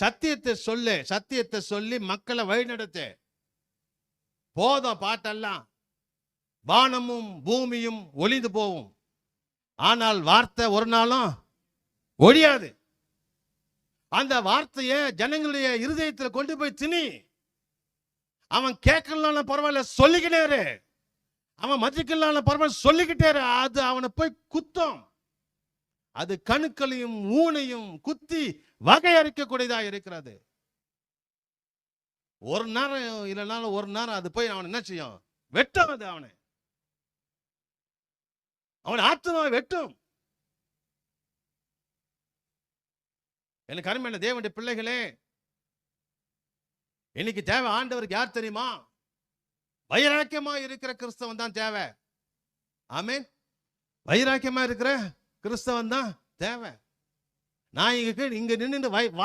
சத்தியத்தை சொல்லு சத்தியத்தை சொல்லி மக்களை வழிநடத்து. போதும் பாட்டெல்லாம். வானமும் பூமியும் ஒளிந்து போகும் ஆனால் வார்த்தை ஒரு நாளும் ஒழியாது. அந்த வார்த்தையை ஜனங்களுடைய இருதயத்தில் கொண்டு போய் திணி. அவன் கேட்கலாம் பரவாயில்ல சொல்லிக்கிட்டேரு அவன் மதிக்கலாம் பரவாயில்ல சொல்லிக்கிட்டே இரு. அது அவனை போய் குத்தும். அது கணுக்களையும் ஊனையும் குத்தி வகையறுக்கக்கூடியதா இருக்கிறது. ஒரு நேரம் இல்லைனாலும் ஒரு நேரம் அது போய் அவன் என்ன செய்யும்? வெட்டும் அது அவனை. அவன் ஆத்மா வெட்டும். எனக்கு அருமையான தேவனுடைய பிள்ளைகளே இன்னைக்கு தேவை ஆண்டவருக்கு யார் தெரியுமா? வைராக்கியமா இருக்கிற கிறிஸ்தவன் தான் தேவை. ஆமே வைராக்கியமா இருக்கிற கிறிஸ்தவன் தான் தேவை நான் இங்க கீழ் இங்க நின்று வா